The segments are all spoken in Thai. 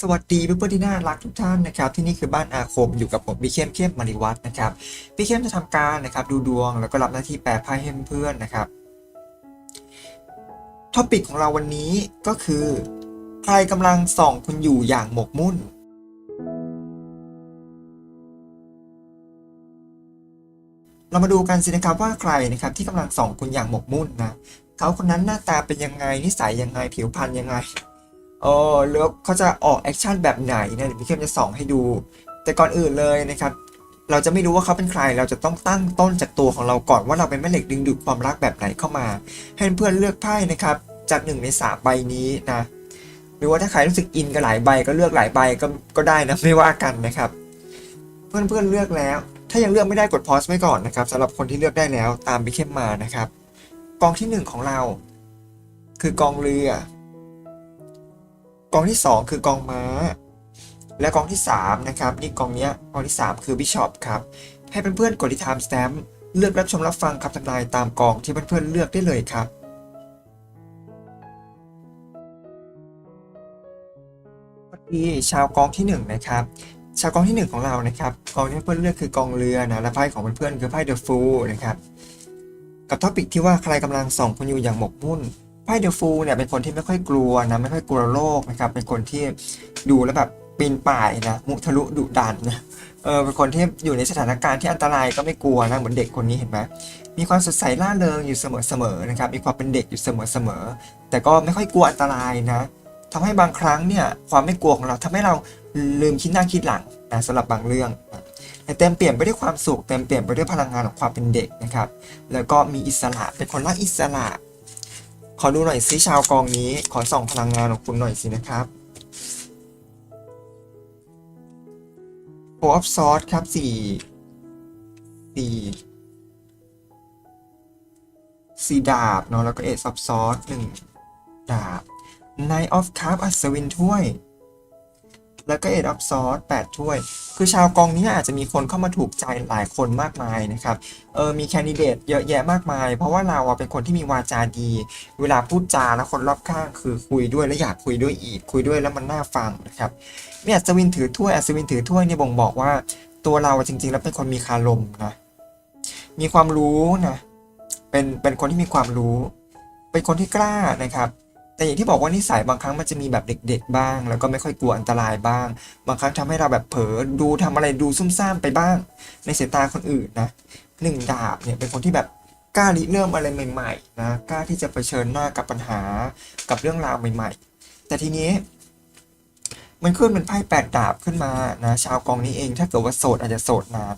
สวัสดีเพื่อนๆที่น่ารักทุกท่านนะครับที่นี่คือบ้านอาคมอยู่กับผมพี่เข้มเข้มมาริวัฒน์นะครับพี่เข้มจะทำการนะครับดูดวงแล้วก็รับหน้าที่แปลไพ่ให้เพื่อนนะครับท็อปิกของเราวันนี้ก็คือ ใครกำลังส่องคุณอยู่อย่างหมกมุ่น เรามาดูกันสินะครับว่าใครนะครับที่กำลังส่องคุณอย่างหมกมุ่นนะเขาคนนั้นหน้าตาเป็นยังไงนิสัยยังไงผิวพรรณยังไง เออแล้วเขาจะออกแอคชั่นแบบไหนเนี่ยเดี๋ยวพี่เข้มจะส่องให้ดู แต่ก่อนอื่นเลยนะครับ เราจะไม่รู้ว่าเขาเป็นใคร เราจะต้องตั้งต้นจากตัวของเราก่อนว่าเราเป็นแม่เหล็กดึงดูดความรักแบบไหนเข้ามา ให้เพื่อนเลือกไพ่นะครับจากหนึ่งในสามใบนี้นะหรือว่าถ้าใครรู้สึกอินกับหลายใบก็เลือกหลายใบก็ก็ได้นะไม่ว่ากันนะครับ เพื่อนๆเลือกแล้ว ถ้ายังเลือกไม่ได้กดพอสไว้ก่อนนะครับสำหรับคนที่เลือกได้แล้วตามพี่เข้มมานะครับ กองที่หนึ่งของเรา คือกองเรือ องที่ 2 คือกองม้า และกองที่ 3 นะครับ นี่กองเนี้ยกองที่ 3 คือบิชอปครับ ให้เพื่อนๆกดที่ time stamp เลือกรับชมรับฟังคำทำนายตามกองที่เพื่อนๆเลือกได้เลยครับสวัสดีชาวกองที่ 1 นะครับ ชาวกองที่ 1 ของเรานะครับกองที่เพื่อนเลือกคือกองเรือนะและไพ่ของเพื่อนๆคือไพ่ The Fool นะครับ กับท็อปิกที่ว่าใครกำลังส่องคุณอยู่อย่างหมกมุ่น ไพ่เดอะฟูลเนี่ยเป็นคนที่ไม่ค่อยกลัวนะไม่ค่อยกลัวโลกนะครับเป็นคนที่ดูแล้วแบบปีนป่ายนะมุทะลุดุดันนะเออเป็นคนที่อยู่ในสถานการณ์ที่อันตรายก็ไม่กลัวนะเหมือนเด็กคนนี้เห็นไหมมีความสดใสล่าเริงอยู่เสมอๆนะครับมีความเป็นเด็กอยู่เสมอๆแต่ก็ไม่ค่อยกลัวอันตรายนะทำให้บางครั้งเนี่ยความไม่กลัวของเราทำให้เราลืมคิดหน้าคิดหลังนะสำหรับบางเรื่องนะแต่เต็มเปลี่ยนไปด้วยความสุขเต็มเปลี่ยนไปด้วยพลังงานของความเป็นเด็กนะครับแล้วก็มีอิสระเป็นคนรักอิสระ ขอดูหน่อยซิชาวกองนี้ ขอส่องพลังงานของคุณหน่อยสินะครับโ o ออฟซอสครับสี่สี่สี่ดาบเนาะแล้วก็ Ace of Swords หนึ่งดาบไนออฟคัพอัศวินถ้วย แล้วก็ Eight of Swords แปดถ้วย คือชาวกองนี้อาจจะมีคนเข้ามาถูกใจหลายคนมากมายนะครับเออมีแคนดิเดตเยอะแยะมากมาย เพราะว่าเราเป็นคนที่มีวาจาดี เวลาพูดจาแล้วคนรอบข้างคือคุยด้วยแล้วอยากคุยด้วยอีก คุยด้วยแล้วมันน่าฟังนะครับเนี่ยอัศวินถือถ้วยอัศวินถือถ้วยเนี่ยบ่งบอกว่า ตัวเราจริง ๆ แล้วเป็นคนมีคารมนะมีความรู้นะเป็นเป็นคนที่มีความรู้ เป็นคนที่กล้านะครับ แต่อย่างที่บอกว่านิสัยบางครั้งมันจะมีแบบเด็ก ๆ บ้าง แล้วก็ไม่ค่อยกลัวอันตรายบ้าง บางครั้งทำให้เราแบบเผลอดูทำอะไรดูซุ่มซ่ามไปบ้าง ในสายตาคนอื่นนะหนึ่งดาบเนี่ยเป็นคนที่แบบกล้าริเริ่มอะไรใหม่ๆนะกล้าที่จะเผชิญหน้ากับปัญหากับเรื่องราวใหม่ ๆ แต่ทีนี้ มันขึ้นเป็นไพ่แปดดาบขึ้นมานะชาวกองนี้เอง ถ้าเกิดว่าโสดอาจจะโสดนาน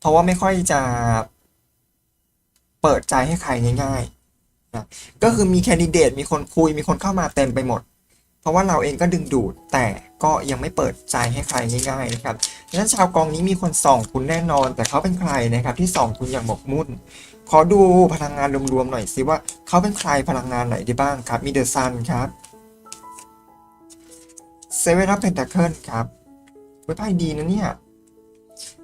เพราะว่าไม่ค่อยจะเปิดใจให้ใครง่าย ๆ ก็คือมีแคนดิเดตมีคนคุยมีคนเข้ามาเต็มไปหมด เพราะว่าเราเองก็ดึงดูดแต่ก็ยังไม่เปิดใจให้ใครง่ายๆนะครับดังนั้นชาวกองนี้มีคนส่องคุณแน่นอน แต่เขาเป็นใครนะครับที่ส่องคุณอย่างหมกมุ่น ขอดูพลังงานรวมๆหน่อยสิว่าเขาเป็นใครพลังงานไหนได้บ้างครับมีเดอะซันครับเซเว่นอัพเพนทาเคิลครับไว้ไพ่ดีนะเนี่ย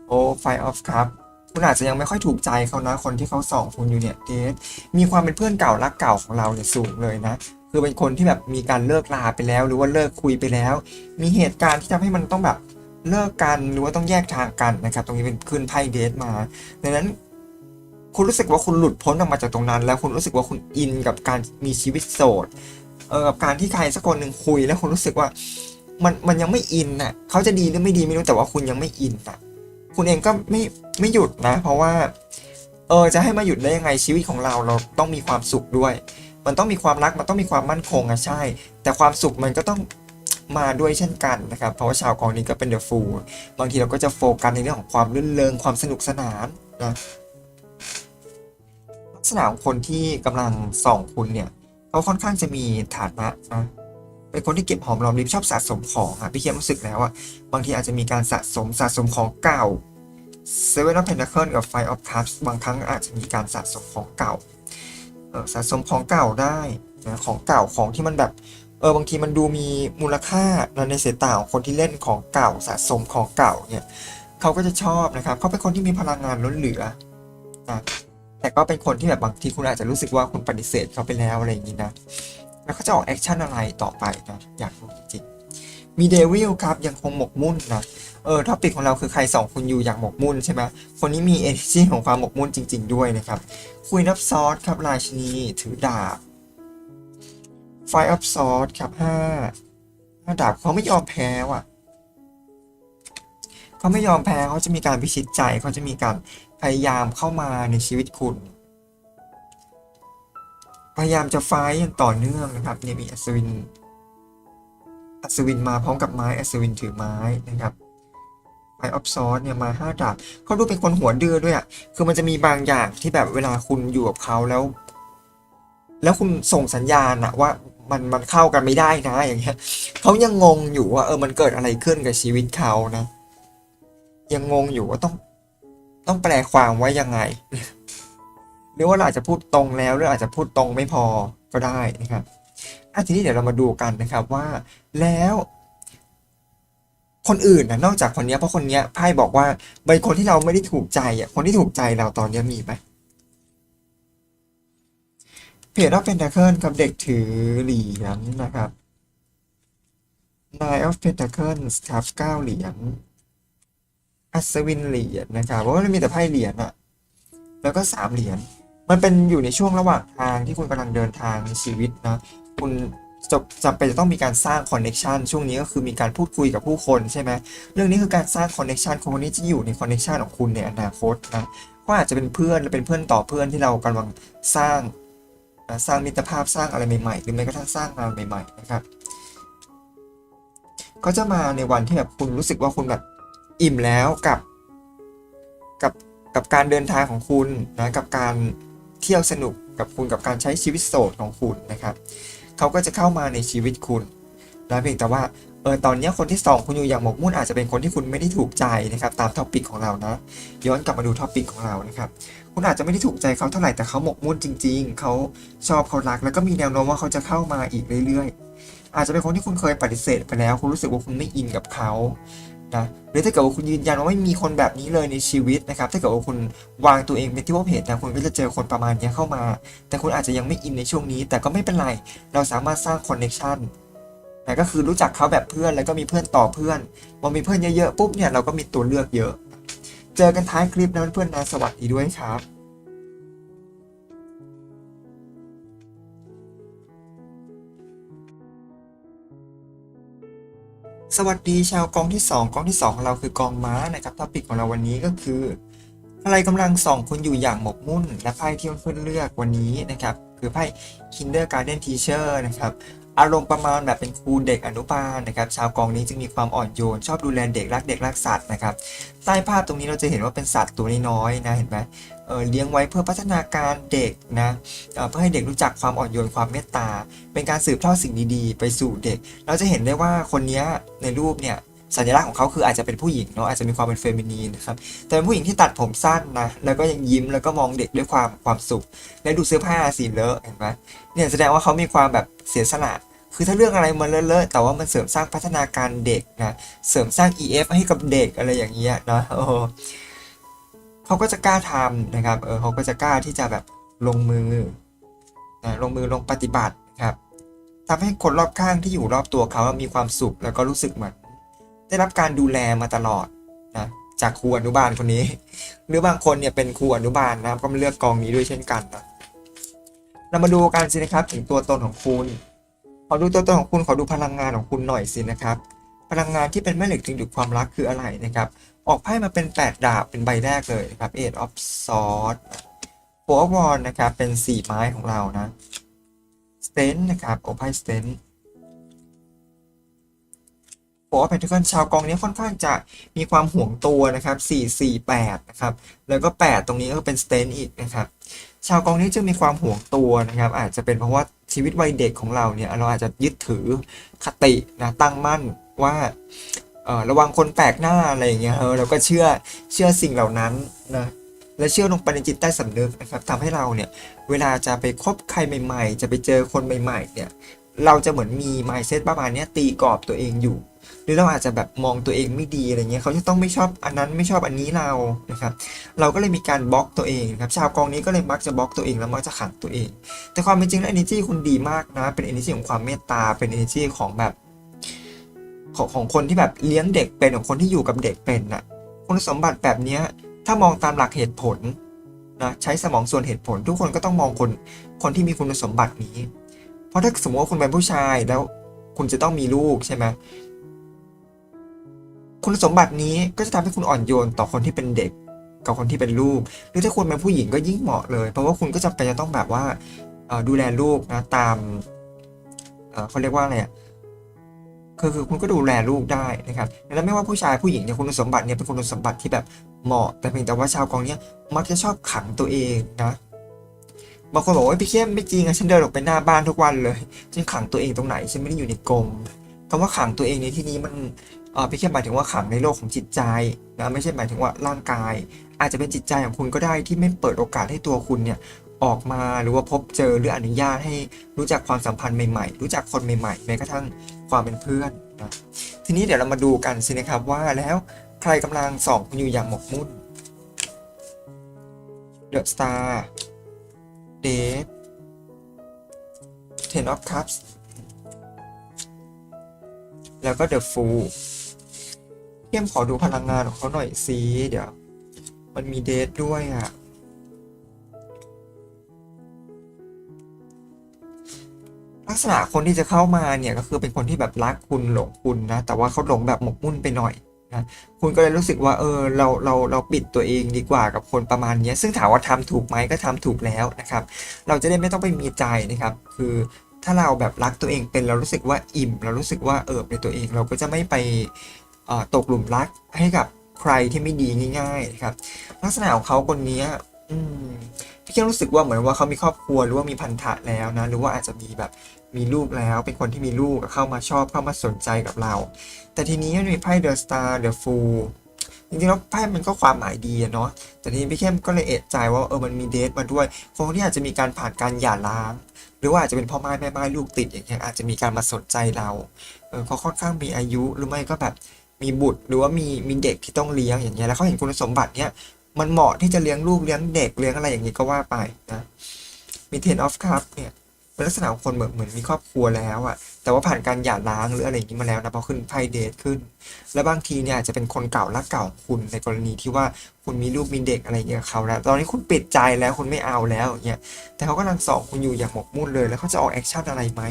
โอ้ไฟออฟครับ คุณอาจจะยังไม่ค่อยถูกใจเขานะคนที่เขาส่องคุณอยู่เนี่ยเดทมีความเป็นเพื่อนเก่ารักเก่าของเราเนี่ยสูงเลยนะคือเป็นคนที่แบบมีการเลิกลาไปแล้ว หรือว่าเลิกคุยไปแล้ว มีเหตุการณ์ที่ทำให้มันต้องแบบเลิกกันหรือว่าต้องแยกทางกันนะครับตรงนี้เป็นขึ้นไพ่เดทมาดังนั้นคุณรู้สึกว่าคุณหลุดพ้นออกมาจากตรงนั้น แล้วคุณรู้สึกว่าคุณอินกับการมีชีวิตโสดเออกับการที่ใครสักคนหนึ่งคุยแล้วคุณรู้สึกว่ามันมันยังไม่อินน่ะเขาจะดีหรือไม่ดีไม่รู้แต่ว่าคุณยังไม่อินน่ะ คุณเองก็ไม่ไม่หยุดนะ เพราะว่าเออจะให้มาหยุดได้ยังไงชีวิตของเราเราต้องมีความสุขด้วย มันต้องมีความรักมันต้องมีความมั่นคงอะใช่ แต่ความสุขมันก็ต้องมาด้วยเช่นกันนะครับเพราะว่าชาวกองนี้ก็เป็นเดอะฟูลบางทีเราก็จะโฟกัสในเรื่องของความรื่นเริงความสนุกสนานนะลักษณะของคนที่กำลังส่องคุณเนี่ยเขาค่อนข้างจะมีฐานะนะ เป็นคนที่เก็บหอมรอมริบชอบสะสมของอะพี่เคียมรู้สึกแล้วอะบางทีอาจจะมีการสะสมสะสมของเก่า Seven of Pentacles กับ Five of Cups บางครั้งอาจจะมีการสะสมของเก่าสะสมของเก่าได้นะของเก่าของที่มันแบบเออบางทีมันดูมีมูลค่าในสายตาของคนที่เล่นของเก่าสะสมของเก่าเนี่ยเขาก็จะชอบนะครับเขาเป็นคนที่มีพลังงานล้นเหลือนะแต่ก็เป็นคนที่แบบบางทีคุณอาจจะรู้สึกว่าคุณปฏิเสธเขาไปแล้วอะไรอย่างนี้นะ แล้วเขาจะออกแอคชั่นอะไรต่อไปนะอยากรู้จริงๆมีเดวิลครับยังคงหมกมุ่นนะเออท็อปิกของเราคือใครสองคุณอยู่อย่างหมกมุ่นใช่ไหมคนนี้มี energy ของความหมกมุ่นจริง ๆ ด้วยนะครับ คุยนับซอสครับราชินีถือดาบไฟอัพซอสครับห้าห้าดาบเขาไม่ยอมแพ้ว่ะเขาไม่ยอมแพ้เขาจะมีการพิชิตใจเขาจะมีการพยายามเข้ามาในชีวิตคุณ พยายามจะไฟต์อย่างต่อเนื่องนะครับเนี่ยมีอัศวิน อัศวินมาพร้อมกับไม้อัศวินถือไม้นะครับไฟออฟซอสเนี่ยมาห้าดาบเขาดูเป็นคนหัวดื้อด้วยอะคือมันจะมีบางอย่างที่แบบเวลาคุณอยู่กับเขาแล้ว แล้วคุณส่งสัญญาณอะว่ามันมันเข้ากันไม่ได้นะอย่างเงี้ยเขายังงงอยู่ว่า เออมันเกิดอะไรขึ้นกับชีวิตเขานะ ยังงงอยู่ว่าต้อง ต้องแปลความว่ายังไง หรือว่าเราอาจจะพูดตรงแล้วหรืออาจจะพูดตรงไม่พอก็ได้นะครับอะทีนี้เดี๋ยวเรามาดูกันนะครับว่าแล้วคนอื่นนะนอกจากคนนี้เพราะคนนี้ไพ่บอกว่าเป็นคนที่เราไม่ได้ถูกใจอะคนที่ถูกใจเราตอนนี้มีไหมเพจว่าเป็นตาเคิลกับเด็กถือเหรียญนะครับ Nine of Pentacles ครับเก้าเหรียญอัศวินเหรียญนะครับเพราะว่ามันมีแต่ไพ่เหรียญอะแล้วก็สามเหรียญ มันเป็นอยู่ในช่วงระหว่างทางที่คุณกำลังเดินทางในชีวิตนะ คุณจบจำเป็นจะต้องมีการสร้างคอนเน็ชันช่วงนี้ก็คือมีการพูดคุยกับผู้คนใช่ไหมเรื่องนี้คือการสร้างคอนเน็ชันคนคนนี้จะอยู่ในคอนเน็ชันของคุณในอนาคตนะก็อาจจะเป็นเพื่อนหรือเป็นเพื่อนต่อเพื่อนที่เรากำลังสร้างสร้างมิตรภาพสร้างอะไรใหม่ๆ หรือแม้กระทั่งสร้างงานใหม่ๆนะครับก็จะมาในวันที่แบบคุณรู้สึกว่าคุณแบบอิ่มแล้วกับกับกับการเดินทางของคุณนะกับการ เที่ยวสนุกกับคุณกับการใช้ชีวิตโสดของคุณนะครับเขาก็จะเข้ามาในชีวิตคุณนะเพียงแต่ว่าเออตอนนี้คนที่สองคุณอยู่อย่างหมกมุ่นอาจจะเป็นคนที่คุณไม่ได้ถูกใจนะครับตามท็อปิกของเรานะย้อนกลับมาดูท็อปิกของเรานะครับคุณอาจจะไม่ได้ถูกใจเขาเท่าไหร่แต่เขาหมกมุ่นจริง ๆเขาชอบเขารัก แล้วก็มีแนวโน้มว่าเขาจะเข้ามาอีกเรื่อยๆ อาจจะเป็นคนที่คุณเคยปฏิเสธไปแล้ว คุณรู้สึกว่าคุณไม่อินกับเขา นะหรือถ้าเกิดว่าคุณยืนยันว่าไม่มีคนแบบนี้เลยในชีวิตนะครับ ถ้าเกิดว่าคุณวางตัวเองเป็นที่พบเห็นะคุณก็จะเจอคนประมาณนี้เข้ามา แต่คุณอาจจะยังไม่อินในช่วงนี้ แต่ก็ไม่เป็นไร เราสามารถสร้างคอนเนคชันนะก็คือรู้จักเขาแบบเพื่อนแล้วก็มีเพื่อนต่อเพื่อนพอมีเพื่อนเยอะๆปุ๊บเนี่ยเราก็มีตัวเลือกเยอะ เจอกันท้ายคลิปนะเพื่อนๆนะสวัสดีด้วยครับ สวัสดีชาวกองที่ 2 กองที่2ของเราคือกองม้านะครับท็อปิกของเราวันนี้ก็คือ อะไรกำลังส่องคุณอยู่อย่างหมกมุ่น และไพ่ที่เพื่อนเลือกวันนี้นะครับคือไพ่ Kindergarten Teacher นะครับอารมณ์ประมาณแบบเป็นครูเด็กอนุบาลนะครับชาวกองนี้จึงมีความอ่อนโยน ชอบดูแลเด็กรักเด็กรักสัตว์นะครับใต้ภาพตรงนี้เราจะเห็นว่าเป็นสัตว์ตัวน้อยๆนะเห็นไหม เลี้ยงไว้เพื่อพัฒนาการเด็กนะเพื่อให้เด็กรู้จักความอ่อนโยนความเมตตา เป็นการสืบทอดสิ่งดีๆ ไปสู่เด็ก เราจะเห็นได้ว่าคนนี้ในรูปเนี่ยสัญลักษณ์ของเขาคืออาจจะเป็นผู้หญิงเนาะอาจจะมีความเป็นเฟมินีนนะครับแต่เป็นผู้หญิงที่ตัดผมสั้นนะแล้วก็ยังยิ้มแล้วก็มองเด็กด้วยความความสุข และดูเสื้อผ้าสีเลอะเห็นไหมเนี่ยแสดงว่าเขามีความแบบเสียสละคือถ้าเรื่องอะไรมันเลอะๆแต่ว่ามันเสริมสร้างพัฒนาการเด็กนะเสริมสร้าง EF ให้กับเด็กอะไรอย่างเงี้ยนะโอ้ เขาก็จะกล้าทำนะครับ เออเขาก็จะกล้าที่จะแบบลงมือนะลงมือลงปฏิบัตินะครับทำให้คนรอบข้างที่อยู่รอบตัวเขามีความสุขแล้วก็รู้สึกเหมือน ได้รับการดูแลมาตลอดนะจากครูอนุบาลคนนี้ หรือบางคนเนี่ยเป็นครูอนุบาลนะครับก็มาเลือกกองนี้ด้วยเช่นกันนะเรามาดูกันสินะครับถึงตัวตนของคุณขอดูตัวตนของคุณขอดูพลังงานของคุณหน่อยสินะครับ พลังงานที่เป็นแม่เหล็กดึงดูดความรักคืออะไรนะครับ ออกไพ่มาเป็น 8 ดาบเป็นใบแรกเลยนะครับ Eight of Swords Four of Wands นะครับ เป็น 4 ไม้ของเรานะ Sten นะครับโอไพ่ Sten โอ้เพนทเกิลชาวกองนี้ค่อนข้างจะมีความห่วงตัวนะครับ 4 4 8 นะครับ แล้วก็ 8 ตรงนี้ก็เป็นสเตนอีกนะครับ ชาวกองนี้จะมีความห่วงตัวนะครับ อาจจะเป็นเพราะว่าชีวิตวัยเด็กของเราเนี่ย เราอาจจะยึดถือคตินะตั้งมั่นว่า ระวังคนแปลกหน้าอะไรอย่างเงี้ยเออเราก็เชื่อเชื่อสิ่งเหล่านั้นนะและเชื่อลงไปในจิตใต้สำนึกนะครับทำให้เราเนี่ยเวลาจะไปคบใครใหม่ ๆ จะไปเจอคนใหม่ ๆ เนี่ยเราจะเหมือนมี mindset ประมาณเนี้ยตีกรอบตัวเองอยู่ หรือเราอาจจะแบบมองตัวเองไม่ดีอะไรเงี้ยเขาจะต้องไม่ชอบอันนั้นไม่ชอบอันนี้เรานะครับเราก็เลยมีการบล็อกตัวเองนะครับชาวกองนี้ก็เลยมักจะบล็อกตัวเองแล้วมักจะขังตัวเอง แต่ความเป็นจริงแล้ว energy คุณดีมากนะเป็น energy ของความเมตตาเป็น energy ของแบบ ของของคนที่แบบเลี้ยงเด็กเป็นของคนที่อยู่กับเด็กเป็นน่ะคุณสมบัติแบบเนี้ยถ้ามองตามหลักเหตุผลนะใช้สมองส่วนเหตุผล ทุกคนก็ต้องมองคนคนที่มีคุณสมบัตินี้ เพราะถ้าสมมติว่าคุณเป็นผู้ชายแล้วคุณจะต้องมีลูกใช่ไหมคุณสมบัตินี้ก็จะทำให้คุณอ่อนโยนต่อคนที่เป็นเด็กกับคนที่เป็นลูก หรือถ้าคุณเป็นผู้หญิงก็ยิ่งเหมาะเลย เพราะว่าคุณก็จำเป็นจะต้องแบบว่าดูแลลูกนะตามเอ่อเขาเรียกว่าอะไรอะ คือคือคุณก็ดูแลลูกได้นะครับแล้วไม่ว่าผู้ชายผู้หญิงเนี่ยคุณสมบัติเนี่ยเป็นคุณสมบัติที่แบบเหมาะ แต่เพียงแต่ว่าชาวกองเนี้ยมักจะชอบขังตัวเองนะบางคนบอกว่าพี่เข้มไม่จริงอะฉันเดินออกไปหน้าบ้านทุกวันเลยฉันขังตัวเองตรงไหนฉันไม่ได้อยู่ในกรงคำว่าขังตัวเองในที่นี้มันเออพี่เข้มหมายถึงว่าขังในโลกของจิตใจนะไม่ใช่หมายถึงว่าร่างกาย อาจจะเป็นจิตใจของคุณก็ได้ที่ไม่เปิดโอกาสให้ตัวคุณเนี่ยออกมาหรือว่าพบเจอหรืออนุญาตให้รู้จักความสัมพันธ์ใหม่ๆ รู้จักคนใหม่ๆแม้กระทั่ง ความเป็นเพื่อนนะทีนี้เดี๋ยวเรามาดูกันสินะครับว่าแล้วใครกำลังส่องคุณอยู่อย่างหมกมุ่น The Star Date Ten of Cups แล้วก็ The Fool เทียมขอดูพลังงานของเขาหน่อยสิเดี๋ยว มันมีเดทด้วยอะ ลักษณะคนที่จะเข้ามาเนี่ยก็คือเป็นคนที่แบบรักคุณหลงคุณนะ แต่ว่าเขาหลงแบบหมกมุ่นไปหน่อยนะคุณก็เลยรู้สึกว่าเออเราเราเราปิดตัวเองดีกว่ากับคนประมาณนี้ซึ่งถามว่าทำถูกไหมก็ทำถูกแล้วนะครับ เราจะได้ไม่ต้องไปมีใจนะครับ คือถ้าเราแบบรักตัวเองเป็นเรารู้สึกว่าอิ่ม เรารู้สึกว่าเอิบในตัวเองเราก็จะไม่ไปตกหลุมรักให้กับใครที่ไม่ดีง่ายๆนะครับลักษณะของเขาคนนี้พี่แค่รู้สึกว่าเหมือนว่าเขามีครอบครัวหรือว่ามีพันธะแล้วนะหรือว่าอาจจะมีแบบ มีลูกแล้วเป็นคนที่มีลูกเข้ามาชอบเข้ามาสนใจกับเรา แต่ทีนี้มันมีไพ่เดอะสตาร์เดอะฟูลจริงๆแล้วไพ่มันก็ความหมายดีอะเนาะแต่ทีนี้พี่เข้มก็เลยเอะใจว่าเออมันมีเดทมาด้วยคนที่อาจจะมีการผ่านการหย่าร้าง หรือว่าอาจจะเป็นพ่อไม้แม่ไม้ลูกติดอย่างเงี้ยอาจจะมีการมาสนใจเราเออเขาค่อนข้างมีอายุหรือไม่ก็แบบมีบุตรหรือว่ามีมีเด็กที่ต้องเลี้ยงอย่างเงี้ยแล้วเขาเห็นคุณสมบัติเนี้ยมันเหมาะที่จะเลี้ยงลูกเลี้ยงเด็กเลี้ยงอะไรอย่างงี้ก็ว่าไปนะมี ten of cup เนี่ย เป็นลักษณะของคนเหมือนเหมือนมีครอบครัวแล้วอะแต่ว่าผ่านการหย่าร้างหรืออะไรอย่างนี้มาแล้วนะพอขึ้นไพ่เดทขึ้น แล้วบางทีเนี่ยอาจจะเป็นคนเก่ารักเก่าคุณในกรณีที่ว่าคุณมีลูกมีเด็กอะไรอย่างเงี้ยเขาแล้ว ตอนนี้คุณปิดใจแล้วคุณไม่เอาแล้วอย่างเงี้ยแต่เขากำลังสองคุณอยู่อย่างหมกมุ่นเลย แล้วเขาจะออกแอคชั่นอะไรไหม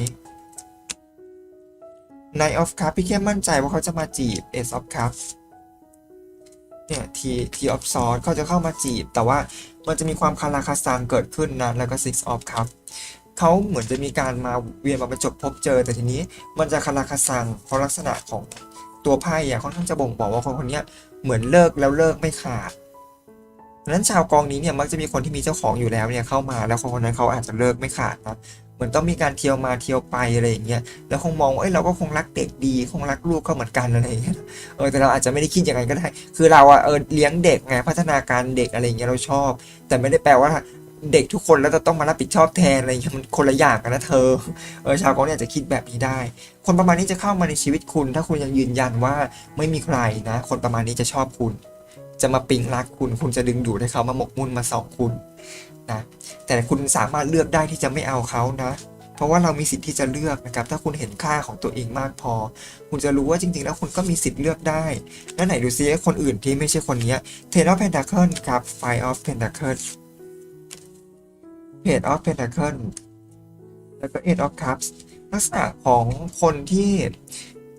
Nine of Cups พี่แค่มั่นใจว่าเขาจะมาจีบ Ace of Cups เนี่ย T T of Swords เขาจะเข้ามาจีบ แต่ว่ามันจะมีความคาราคาซังเกิดขึ้นนะแล้วก็ Six of Cups เขาเหมือนจะมีการมาเวียนมาประจบพบเจอ แต่ทีนี้มันจะคาราคาซังเพราะลักษณะของตัวไพ่อะค่อนข้างจะบ่งบอกว่าคนคนนี้เหมือนเลิกแล้วเลิกไม่ขาดดังนั้นชาวกองนี้เนี่ยมักจะมีคนที่มีเจ้าของอยู่แล้วเนี่ยเข้ามาแล้วคนคนนั้นเขาอาจจะเลิกไม่ขาดนะเหมือนต้องมีการเที่ยวมาเที่ยวไปอะไรอย่างเงี้ยแล้วคงมองว่าเอ้ยเราก็คงรักเด็กดี คงรักลูกเขาเหมือนกันอะไรอย่างเงี้ยเออแต่เราอาจจะไม่ได้คิดอย่างนั้นก็ได้ คือเราอะเออเลี้ยงเด็กไงพัฒนาการเด็กอะไรอย่างเงี้ยเราชอบ แต่ไม่ได้แปลว่า เด็กทุกคนแล้วจะต้องมารับผิดชอบแทนอะไรอย่างเงี้ยมันคนละอย่างกันนะเธอเออชาวกองเนี่ยจะคิดแบบนี้ได้ คนประมาณนี้จะเข้ามาในชีวิตคุณ ถ้าคุณยังยืนยันว่าไม่มีใครนะ คนประมาณนี้จะชอบคุณ จะมาปิ๊งรักคุณ คุณจะดึงดูดให้เขามาหมกมุ่นมาสองคุณนะแต่คุณสามารถเลือกได้ที่จะไม่เอาเขานะเพราะว่าเรามีสิทธิ์ที่จะเลือกนะครับ ถ้าคุณเห็นค่าของตัวเองมากพอ คุณจะรู้ว่าจริงๆ แล้วคุณก็มีสิทธิ์เลือกได้ แล้วไหนดูซิคนอื่นที่ไม่ใช่คนนี้ย Ten of Pentacles ครับ Five of Pentacles Page of Pentacle แล้วก็ Eight of Cups ลักษณะของคนที่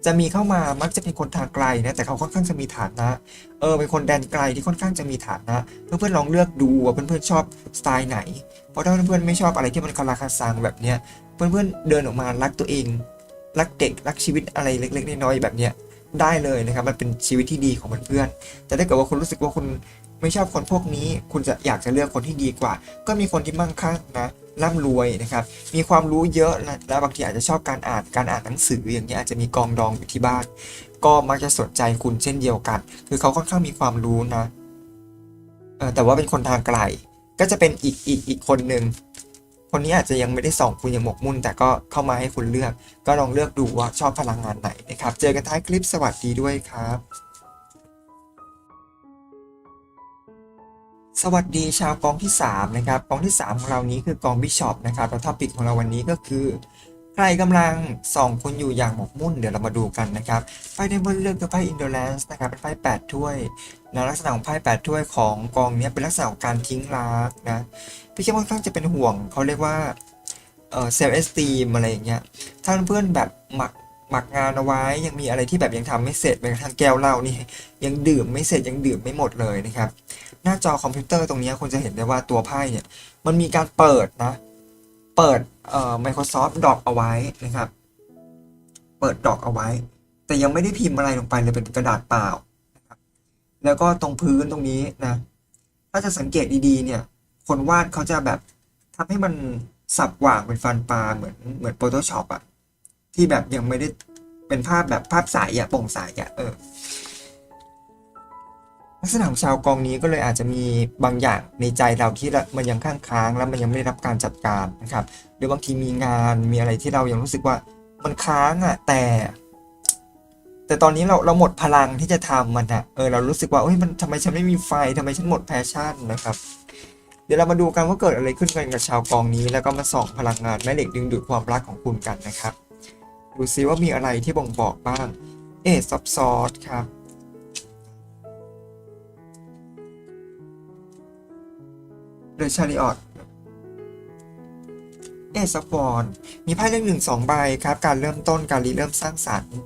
จะมีเข้ามามักจะเป็นคนทางไกลนะแต่เขาค่อนข้างจะมีฐานะเออเป็นคนแดนไกลที่ค่อนข้างจะมีฐานะเพื่อนๆลองเลือกดูว่าเพื่อนๆชอบสไตล์ไหน เพราะถ้าเพื่อนๆไม่ชอบอะไรที่มันคาราคาซังแบบเนี้ยเพื่อนๆเดินออกมารักตัวเอง รักเด็กรักชีวิตอะไรเล็ก ๆน้อยๆแบบเนี้ยได้เลยนะครับมันเป็นชีวิตที่ดีของเพื่อนๆแต่ถ้าเกิดว่าคุณรู้สึกว่าคุณ ไม่ชอบคนพวกนี้ คุณจะอยากจะเลือกคนที่ดีกว่า ก็มีคนที่มั่งคั่งนะร่ำรวยนะครับ มีความรู้เยอะและแล้วบางทีอาจจะชอบการอ่านการอ่านหนังสืออย่างเงี้ยอาจจะมีกองดองอยู่ที่บ้าน ก็มักจะสนใจคุณเช่นเดียวกัน คือเขาค่อนข้างมีความรู้นะเออแต่ว่าเป็นคนทางไกล ก็จะเป็นอีกอีกอีกคนหนึ่งคนนี้อาจจะยังไม่ได้ส่องคุณอยังหมกมุ่น แต่ก็เข้ามาให้คุณเลือก ก็ลองเลือกดูว่าชอบพลังงานไหนนะครับ เจอกันท้ายคลิปสวัสดีด้วยครับ สวัสดีชาวกองที่ 3 นะครับ กองที่ 3 ของเรานี้คือกองบิชอปนะครับแล้วท็อปิกของเราวันนี้ก็คือ ใครกำลังส่องคุณอยู่อย่างหมกมุ่นเดี๋ยวเรามาดูกันนะครับไพ่ในบนเลือกคือไพ่อินโดแลนซ์นะครับเป็นไพ่แปดถ้วยนะลักษณะของไพ่แปดถ้วยของกองเนี้ยเป็นลักษณะของการทิ้งรักนะพี่เข้มค่อนข้างจะเป็นห่วงเขาเรียกว่าเออเซลล์เอสตีมอะไรอย่างเงี้ยถ้าเพื่อนแบบหมัก หมักงานเอาไว้ยังมีอะไรที่แบบยังทำไม่เสร็จแม้กระทั่งแก้วเหล้านี่ยังดื่มไม่เสร็จยังดื่มไม่หมดเลยนะครับ หน้าจอคอมพิวเตอร์ตรงนี้คุณจะเห็นได้ว่าตัวไพ่เนี่ยมันมีการเปิดนะ เปิดเอ่อ Microsoft Doc เอาไว้นะครับ เปิด Doc เอาไว้ แต่ยังไม่ได้พิมพ์อะไรลงไปเลยเป็นกระดาษเปล่านะครับแล้วก็ตรงพื้นตรงนี้นะ ถ้าจะสังเกตดีๆเนี่ย คนวาดเขาจะแบบทำให้มันสับหว่างเป็นฟันปลาเหมือนเหมือน Photoshop อะ ที่แบบยังไม่ได้เป็นภาพแบบภาพใสอะโปร่งใสอะเออลักษณะของชาวกองนี้ก็เลยอาจจะมีบางอย่างในใจเราที่ละมันยังค้างค้างแล้วมันยังไม่ได้รับการจัดการนะครับหรือบางทีมีงานมีอะไรที่เรายังรู้สึกว่ามันค้างอะแต่ แต่ตอนนี้เราเราหมดพลังที่จะทำมันอะเออเรารู้สึกว่าเอ้ยมันทำไมฉันไม่มีไฟทำไมฉันหมดแพชชั่นนะครับ เดี๋ยวเรามาดูกันว่าเกิดอะไรขึ้นกันกับชาวกองนี้ แล้วก็มาส่องพลังงานแม่เหล็กดึงดูดความรักของคุณกันนะครับ ดูซิว่ามีอะไรที่บ่งบอกบ้าง เอซอฟซอสครับ เดอะชาริออตเอสฟอนมีไพ่เลขหนึ่งสองใบครับ การเริ่มต้นการรีเริ่มสร้างสรรค์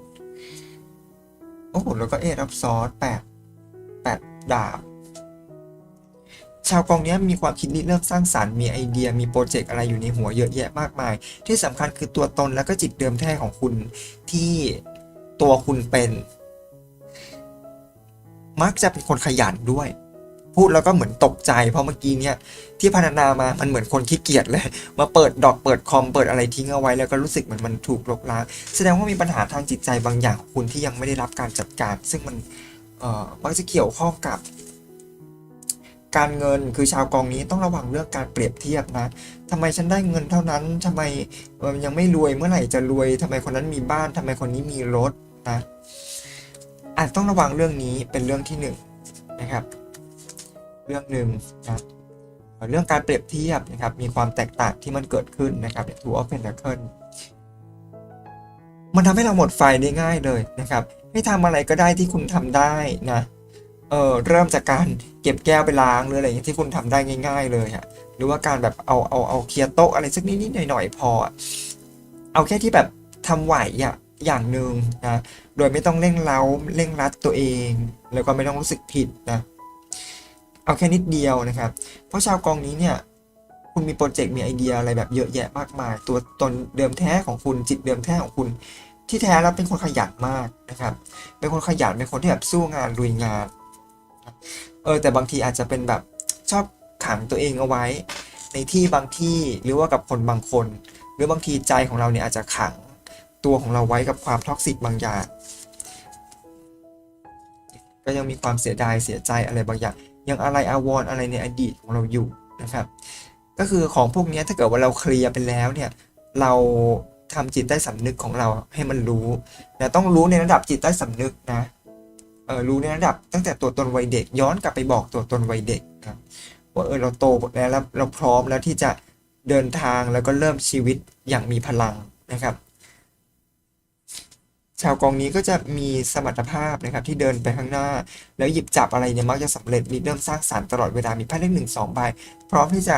โอ้โห แล้วก็เอรับซอสแปดแปดดาบ ชาวกองนี้มีความคิดริเริ่มสร้างสรรค์มีไอเดียมีโปรเจกต์อะไรอยู่ในหัวเยอะแยะมากมาย ที่สำคัญคือตัวตนแล้วก็จิตเดิมแท้ของคุณที่ตัวคุณเป็น มักจะเป็นคนขยันด้วย พูดแล้วก็เหมือนตกใจ เพราะเมื่อกี้เนี่ยที่พรรณนามามันเหมือนคนขี้เกียจเลย มาเปิดดอกเปิดคอมเปิดอะไรทิ้งเอาไว้แล้วก็รู้สึกเหมือนมันถูกลบล้างแสดงว่ามีปัญหาทางจิตใจบางอย่างของคุณที่ยังไม่ได้รับการจัดการ ซึ่งมันเอ่อมักจะเกี่ยวข้องกับ การเงินคือชาวกองนี้ต้องระวังเรื่องการเปรียบเทียบนะทำไมฉันได้เงินเท่านั้นทำไมยังไม่รวยเมื่อไหร่จะรวยทำไมคนนั้นมีบ้านทำไมคนนี้มีรถนะอาจต้องระวังเรื่องนี้เป็นเรื่องที่หนึ่งนะครับ เรื่องหนึ่งนะเรื่องการเปรียบเทียบนะครับ มีความแตกต่างที่มันเกิดขึ้นนะครับ Two of Pentacles มันทำให้เราหมดไฟได้ง่ายเลยนะครับ ให้ทำอะไรก็ได้ที่คุณทำได้นะ เออเริ่มจากการเก็บแก้วไปล้างหรืออะไรอย่างนี้ที่คุณทำได้ง่าย ๆ เลยอะหรือว่าการแบบเอาเอาเอาเคลียร์โต๊ะอะไรสักนิดๆหน่อยๆพอ เอาแค่ที่แบบทำไหวอะอย่างหนึ่งนะโดยไม่ต้องเร่งเร้าเร่งรัดตัวเอง แล้วก็ไม่ต้องรู้สึกผิดนะเอาแค่นิดเดียวนะครับ เพราะชาวกองนี้เนี่ยคุณมีโปรเจกต์มีไอเดียอะไรแบบเยอะแยะมากมาย ตัวตนเดิมแท้ของคุณจิตเดิมแท้ของคุณที่แท้แล้วเป็นคนขยันมากนะครับ เป็นคนขยันเป็นคนที่แบบสู้งานลุยงาน เออแต่บางทีอาจจะเป็นแบบชอบขังตัวเองเอาไว้ ในที่บางที่หรือว่ากับคนบางคน หรือบางทีใจของเราเนี่ยอาจจะขังตัวของเราไว้กับความท็อกซิกบางอย่างก็ยังมีความเสียดายเสียใจอะไรบางอย่าง ยังอะไรอาวรณ์อะไรในอดีตของเราอยู่นะครับ ก็คือของพวกนี้ถ้าเกิดว่าเราเคลียร์ไปแล้วเนี่ยเราทำจิตใต้สำนึกของเราให้มันรู้นะต้องรู้ในระดับจิตใต้สำนึกนะ รู้ในระดับตั้งแต่ตัวตนวัยเด็ก ย้อนกลับไปบอกตัวตนวัยเด็กนะว่าเออเราโตแล้วแล้วเราพร้อมแล้วที่จะเดินทางแล้วก็เริ่มชีวิตอย่างมีพลังนะครับ ชาวกองนี้ก็จะมีสมรรถภาพนะครับที่เดินไปข้างหน้า แล้วหยิบจับอะไรเนี่ยมักจะสำเร็จมีเริ่มสร้างสรรค์ตลอดเวลามีไพ่เลขหนึ่งสองใบพร้อมที่จะ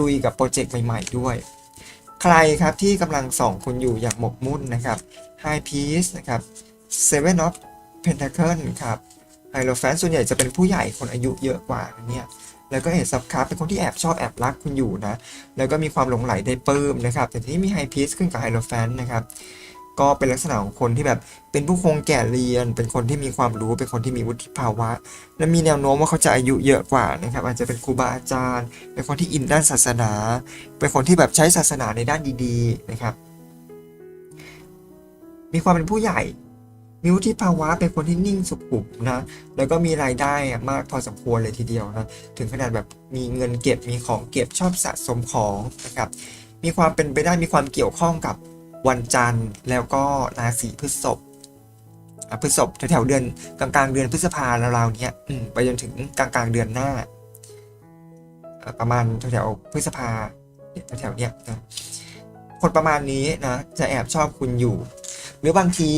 ลุยกับโปรเจกต์ใหม่ ๆ ด้วย ใครครับที่กำลังส่องคุณอยู่อย่างหมกมุ่นนะครับ High Peace นะครับ Seven of Pentacles ครับไฮโลแฟนส่วนใหญ่จะเป็นผู้ใหญ่คนอายุเยอะกว่านะเนี่ยแล้วก็เอซับคับเป็นคนที่แอบชอบแอบรักคุณอยู่นะ แล้วก็มีความหลงไหลได้ปลื้มนะครับ แต่ทีนี้มีไฮพีซขึ้นกับไฮโลแฟนนะครับก็เป็นลักษณะของคนที่แบบเป็นผู้คงแก่เรียน เป็นคนที่มีความรู้ เป็นคนที่มีวุฒิภาวะ และมีแนวโน้มว่าเขาจะอายุเยอะกว่านะครับ อาจจะเป็นครูบาอาจารย์ เป็นคนที่อินด้านศาสนา เป็นคนที่แบบใช้ศาสนาในด้านดีๆนะครับ มีความเป็นผู้ใหญ่ มีวุฒิภาวะเป็นคนที่นิ่งสุขุมนะแล้วก็มีรายได้มากพอสมควรเลยทีเดียวนะถึงขนาดแบบมีเงินเก็บมีของเก็บชอบสะสมของนะครับมีความเป็นไปได้มีความเกี่ยวข้องกับวันจันทร์ แล้วก็ราศีพฤษภอะพฤษภแถวๆเดือนกลางๆเดือนพฤษภาแล้วเราวๆเนี้ยไปจนถึงกลางๆเดือนหน้า ประมาณแถวๆพฤษภาแถวๆเนี้ยนะคนประมาณนี้นะจะแอบชอบคุณอยู่ หรือบางที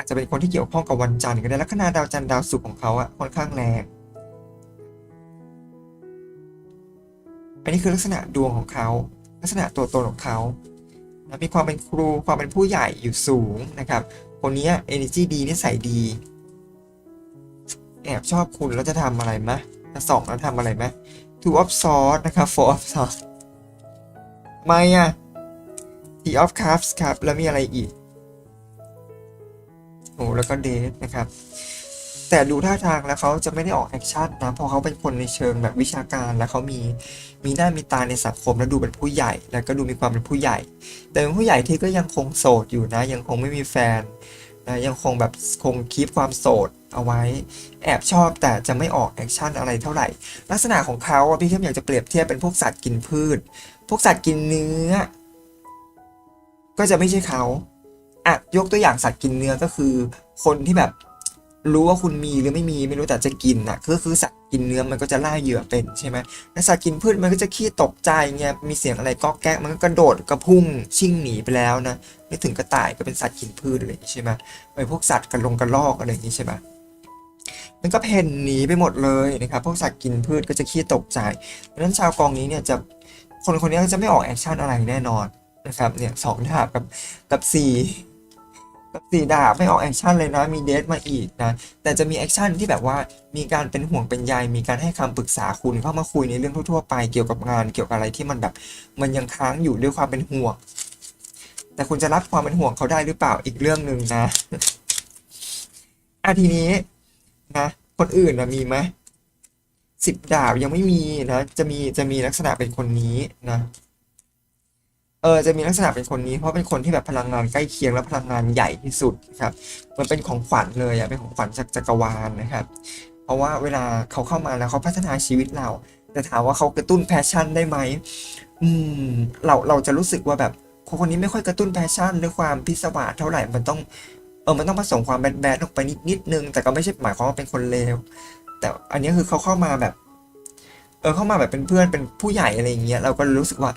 อาจจะเป็นคนที่เกี่ยวข้องกับวันจันทร์ก็ได้ลัคนาดาวจันทร์ดาวศุกร์ของเขาอะค่อนข้างแรงอันนี้คือลักษณะดวงของเขา ลักษณะตัวตนของเขานะมีความเป็นครูความเป็นผู้ใหญ่อยู่สูงนะครับ คนนี้ energy ดีนิสัยดี แอบชอบคุณแล้วจะทำอะไรไหมจะส่องแล้วทำอะไรไหม two of swords นะครับ four of swords ไม่อะ three of cups ครับ แล้วมีอะไรอีก โอแล้วก็เดทนะครับ แต่ดูท่าทางแล้วเขาจะไม่ได้ออกแอคชั่นนะเพราะเขาเป็นคนในเชิงแบบวิชาการ แล้วเขามีมีหน้ามีตาในสังคมแล้วดูเป็นผู้ใหญ่ แล้วก็ดูมีความเป็นผู้ใหญ่ แต่เป็นผู้ใหญ่ที่ก็ยังคงโสดอยู่นะ ยังคงไม่มีแฟนนะยังคงแบบคงคีปความโสดเอาไว้ แอบชอบแต่จะไม่ออกแอคชั่นอะไรเท่าไหร่ ลักษณะของเขาพี่เข้มอยากจะเปรียบเทียบเป็นพวกสัตว์กินพืช พวกสัตว์กินเนื้อ ก็จะไม่ใช่เขา อะยกตัวอย่างสัตว์กินเนื้อก็คือ คนที่แบบรู้ว่าคุณมีหรือไม่มีไม่รู้แต่จะกินน่ะก็คือสัตว์กินเนื้อมันก็จะล่าเหยื่อเป็นใช่ไหมแต่สัตว์กินพืชมันก็จะขี้ตกใจเงี้ยมีเสียงอะไรก็แก๊กมันก็กระโดดกระพุ่งชิ่งหนีไปแล้วนะไม่ถึงกระต่ายก็เป็นสัตว์กินพืชอะไรอย่างงี้ใช่ไหมไอ้พวกสัตว์กระลงกระลอกอะไรอย่างงี้ใช่ไหมมันก็เพ่นหนีไปหมดเลยนะครับพวกสัตว์กินพืชก็จะขี้ตกใจเพราะฉะนั้นชาวกองนี้เนี่ยจะคนคนนี้จะไม่ออกแอคชั่นอะไรแน่นอนนะครับเนี่ยสองดาบกับกับสี่ กับสี่ดาบไม่ออกแอคชั่นเลยนะ มีเดทมาอีกนะ แต่จะมีแอคชั่นที่แบบว่ามีการเป็นห่วงเป็นใยมีการให้คำปรึกษาคุณเข้ามาคุยในเรื่องทั่วๆไปเกี่ยวกับงานเกี่ยวกับอะไรที่มันแบบ มันยังค้างอยู่ด้วยความเป็นห่วง แต่คุณจะรับความเป็นห่วงเขาได้หรือเปล่าอีกเรื่องหนึ่งนะอะทีนี้นะ คนอื่นนะมีไหมสิบดาบยังไม่มีนะ จะมีจะมีลักษณะเป็นคนนี้นะ เออจะมีลักษณะเป็นคนนี้เพราะเป็นคนที่แบบพลังงานใกล้เคียงและพลังงานใหญ่ที่สุดครับมันเป็นของขวัญเลยอะเป็นของขวัญจากจักรวาลนะครับ เพราะว่าเวลาเขาเข้ามาแล้วเขาพัฒนาชีวิตเรา แต่ถามว่าเขากระตุ้นแพชชั่นได้ไหมอืมเราเราจะรู้สึกว่าแบบคนคนนี้ไม่ค่อยกระตุ้นแพชชั่นหรือความพิศวาสเท่าไหร่มันต้องเออมันต้องผสมความแบดแบดออกไปนิดนิดนึงแต่ก็ไม่ใช่หมายความว่าเป็นคนเลวแต่อันนี้คือเขาเข้ามาแบบ เออเข้ามาแบบเป็นเพื่อนเป็นผู้ใหญ่อะไรอย่างเงี้ยเราก็รู้สึกว่า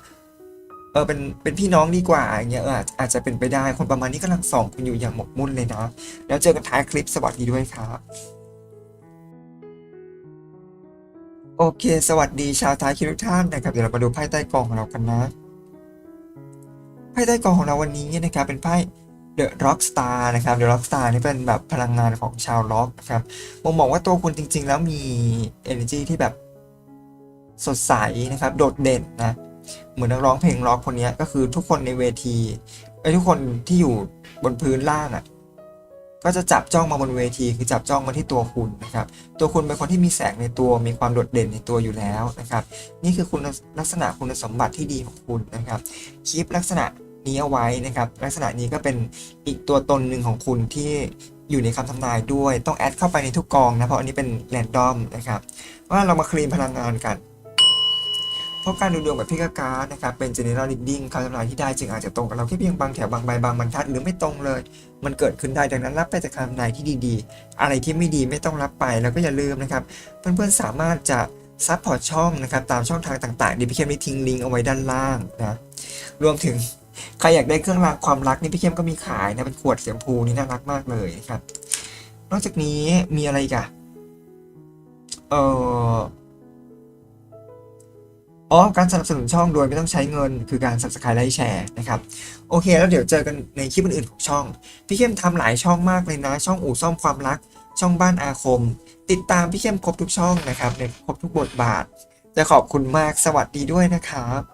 เออเป็นเป็นพี่น้องดีกว่าอย่างเงี้ยเอออาจอาจจะเป็นไปได้คนประมาณนี้กำลังส่องคุณอยู่อย่างหมกมุ่นเลยนะ แล้วเจอกันท้ายคลิปสวัสดีด้วยครับโอเค สวัสดีชาวท้ายคลิปทุกท่านนะครับ เดี๋ยวเรามาดูไพ่ใต้กองของเรากันนะไพ่ใต้กองของเราวันนี้นะครับ เป็นไพ่ The Rock Star นะครับ The Rock Star นี่เป็นแบบพลังงานของชาวล็อกนะครับผมมองว่าตัวคุณจริง ๆ แล้วมี energy ที่แบบสดใสนะครับ โดดเด่นนะ เหมือนนักร้องเพลงล็อกคนนี้ก็คือทุกคนในเวทีไอ้ทุกคนที่อยู่บนพื้นล่างอะก็จะจับจ้องมาบนเวที คือจับจ้องมาที่ตัวคุณนะครับ ตัวคุณเป็นคนที่มีแสงในตัว มีความโดดเด่นในตัวอยู่แล้วนะครับ นี่คือคุณลักษณะคุณสมบัติที่ดีของคุณนะครับคีปลักษณะนี้เอาไว้นะครับ ลักษณะนี้ก็เป็นอีกตัวตนหนึ่งของคุณที่อยู่ในคำทำนายด้วย ต้องแอดเข้าไปในทุกกองนะ เพราะอันนี้เป็นแรนดอมนะครับ ว่าเรามาคลีนพลังงานกัน เพราะการดูดวงแบบพิกาการนะครับเป็น general reading คำทำนายที่ได้จึงอาจจะตรงกับเราแค่เพียงบางแถวบางใบบางบรรทัดหรือไม่ตรงเลย มันเกิดขึ้นได้ดังนั้นรับไปแต่คำทำนายที่ดีๆ อะไรที่ไม่ดีไม่ต้องรับไปแล้วก็อย่าลืมนะครับเพื่อนๆสามารถจะซัพพอร์ตช่องนะครับตามช่องทางต่างๆที่พี่เข้มได้ทิ้งลิงก์เอาไว้ด้านล่างนะรวมถึงใครอยากได้เครื่องรางความรักนี่พี่เข้มก็มีขายนะเป็นขวดเสีชมพูนี่น่ารักมากเลยนะครับนอกจากนี้มีอะไรกะเออ อ๋อ การสนับสนุนช่องโดยไม่ต้องใช้เงิน คือการ subscribe ไลค์แชร์นะครับ โอเค แล้วเดี๋ยวเจอกันในคลิปอื่นๆของช่อง พี่เข้มทำหลายช่องมากเลยนะ ช่องอู่ซ่อมความรัก ช่องบ้านอาคม ติดตามพี่เข้มครบทุกช่องนะครับในครบทุกบทบาท จะขอบคุณมากสวัสดีด้วยนะครับ